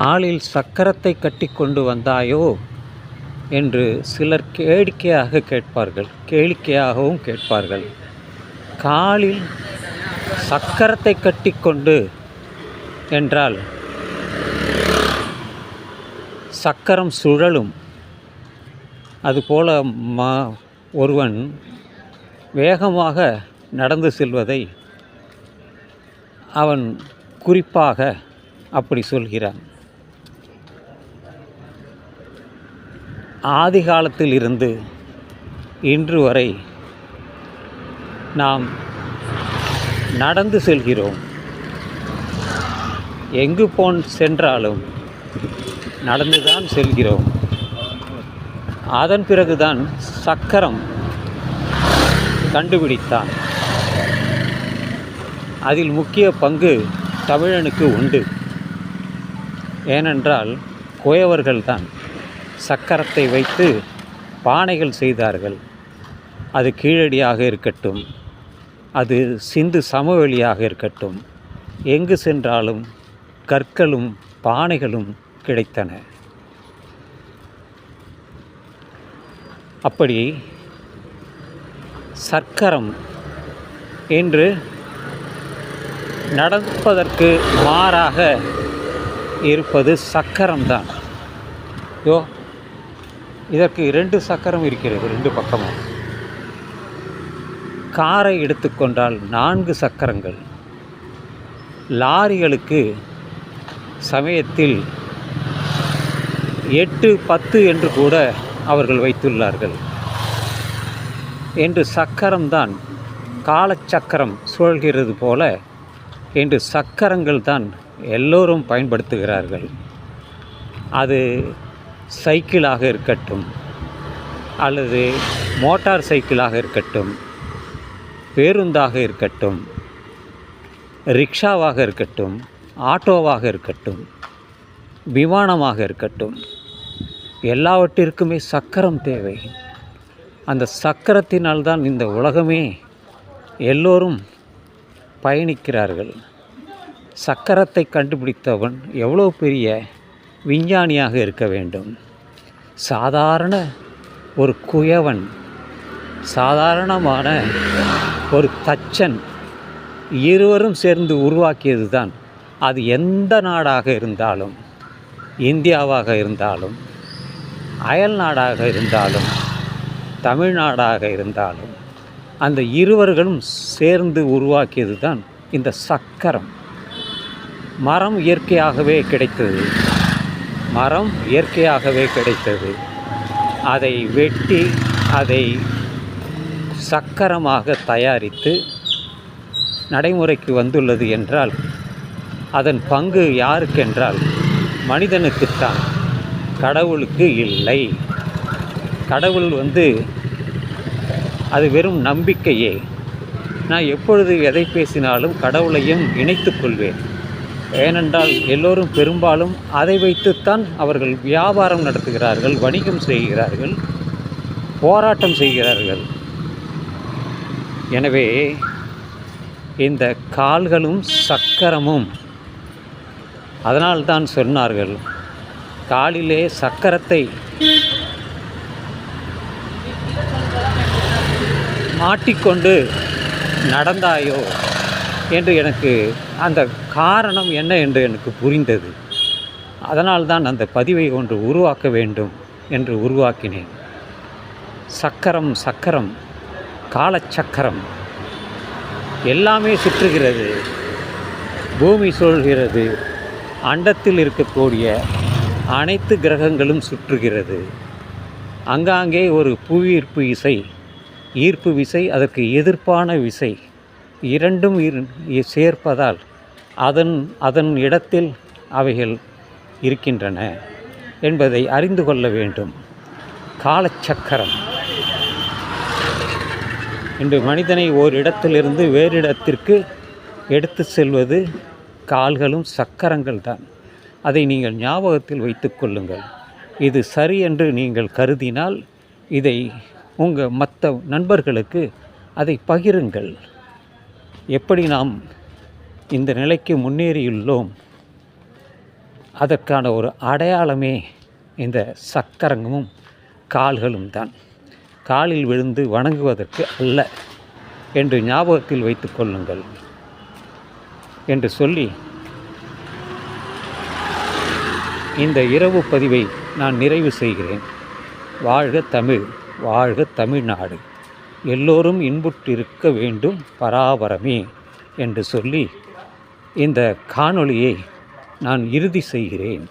காலில் சக்கரத்தை கட்டி கொண்டு வந்தாயோ? என்று சிலர் கேளிக்கையாக கேட்பார்கள். கேளிக்கையாகவும் கேட்பார்கள். காலில் சக்கரத்தை கட்டிக்கொண்டு என்றால் சக்கரம் சுழலும். அதுபோல மா ஒருவன் வேகமாக நடந்து செல்வதை அவன் குறிப்பாக அப்படி சொல்கிறான். ஆதி காலத்தில் இருந்து இன்று வரை நாம் நடந்து செல்கிறோம். எங்கு போன் சென்றாலும் நடந்துதான் செல்கிறோம். அதன் பிறகுதான் சக்கரம் கண்டுபிடித்தான். அதில் முக்கிய பங்கு தமிழனுக்கு உண்டு. ஏனென்றால் குயவர்கள்தான். சக்கரத்தை வைத்து பானைகள் செய்தார்கள். அது கீழடியாக இருக்கட்டும் அது சிந்து சமவெளியாக இருக்கட்டும் எங்கு சென்றாலும் கற்களும் பானைகளும் கிடைத்தன. அப்படி சக்கரம் என்று நடப்பதற்கு மாறாக இருப்பது சக்கரம்தான். யோ இதற்கு இரண்டு சக்கரம் இருக்கிறது ரெண்டு பக்கமும். காரை எடுத்துக்கொண்டால் நான்கு சக்கரங்கள். லாரிகளுக்கு சமயத்தில் எட்டு பத்து என்று கூட அவர்கள் வைத்துள்ளார்கள். என்று சக்கரம்தான் காலச்சக்கரம் சுழல்கிறது போல என்று சக்கரங்கள் தான் எல்லோரும் பயன்படுத்துகிறார்கள். அது சைக்கிளாக இருக்கட்டும் அல்லது மோட்டார் சைக்கிளாக இருக்கட்டும் பேருந்தாக இருக்கட்டும் ரிக்ஷாவாக இருக்கட்டும் ஆட்டோவாக இருக்கட்டும் விமானமாக இருக்கட்டும் எல்லாவற்றிற்குமே சக்கரம் தேவை. அந்த சக்கரத்தினால்தான் இந்த உலகமே எல்லோரும் பயணிக்கிறார்கள். சக்கரத்தை கண்டுபிடித்தவன் எவ்வளோ பெரிய விஞ்ஞானியாக இருக்க வேண்டும். சாதாரண ஒரு குயவன் சாதாரணமான ஒரு தச்சன் இருவரும் சேர்ந்து உருவாக்கியது தான் அது எந்த நாடாக இருந்தாலும் இந்தியாவாக இருந்தாலும் அயல் நாடாக இருந்தாலும் தமிழ்நாடாக இருந்தாலும் அந்த இருவர்களும் சேர்ந்து உருவாக்கியது தான் இந்த சக்கரம். மரம் இயற்கையாகவே கிடைத்தது. மரம் இயற்கையாகவே கிடைத்தது. அதை வெட்டி அதை சக்கரமாக தயாரித்து நடைமுறைக்கு வந்துள்ளது என்றால் அதன் பங்கு யாருக்கென்றால் மனிதனுக்குத்தான் கடவுளுக்கு இல்லை. கடவுள் வந்து அது வெறும் நம்பிக்கையே. நான் எப்பொழுது எதை பேசினாலும் கடவுளையும் இணைத்துக்கொள்வேன் ஏனென்றால் எல்லோரும் பெரும்பாலும் அதை வைத்துத்தான் அவர்கள் வியாபாரம் நடத்துகிறார்கள் வணிகம் செய்கிறார்கள் போராட்டம் செய்கிறார்கள். எனவே இந்த கால்களும் சக்கரமும். அதனால்தான் சொன்னார்கள் காலிலே சக்கரத்தை மாட்டிக்கொண்டு நடந்தாயோ? என்று எனக்கு அந்த காரணம் என்ன என்று எனக்கு புரிந்தது. அதனால்தான் அந்த பதிவை ஒன்று உருவாக்க வேண்டும் என்று உருவாக்கினேன். சக்கரம் சக்கரம் காலச்சக்கரம். எல்லாமே சுற்றுகிறது. பூமி சுழல்கிறது. அண்டத்தில் இருக்கக்கூடிய அனைத்து கிரகங்களும் சுற்றுகிறது. அங்காங்கே ஒரு புவியீர்ப்பு இசை ஈர்ப்பு விசை அதற்கு எதிர்ப்பான விசை. இரண்டும் இரு சேர்ப்பதால் அதன் அதன் இடத்தில் அவைகள் இருக்கின்றன என்பதை அறிந்து கொள்ள வேண்டும். காலச்சக்கரம். இன்று மனிதனை ஓரிடத்திலிருந்து வேறு இடத்திற்கு எடுத்து செல்வது கால்களும் சக்கரங்கள் தான். அதை நீங்கள் ஞாபகத்தில் வைத்து கொள்ளுங்கள். இது சரி என்று நீங்கள் கருதினால் இதை உங்கள் மற்ற நண்பர்களுக்கு அதை பகிருங்கள். எப்படி நாம் இந்த நிலைக்கு முன்னேறியுள்ளோம்? அதற்கான ஒரு அடையாளமே இந்த சக்கரங்கமும் கால்களும் தான். காலில் விழுந்து வணங்குவதற்கு அல்ல என்று ஞாபகத்தில் வைத்து கொள்ளுங்கள் என்று சொல்லி இந்த இரவு பதிவை நான் நிறைவு செய்கிறேன். வாழ்க தமிழ் வாழ்க தமிழ்நாடு. எல்லோரும் இன்புற்றிருக்க வேண்டும் பராபரமே என்று சொல்லி இந்த காணொளியை நான் இறுதி செய்கிறேன்.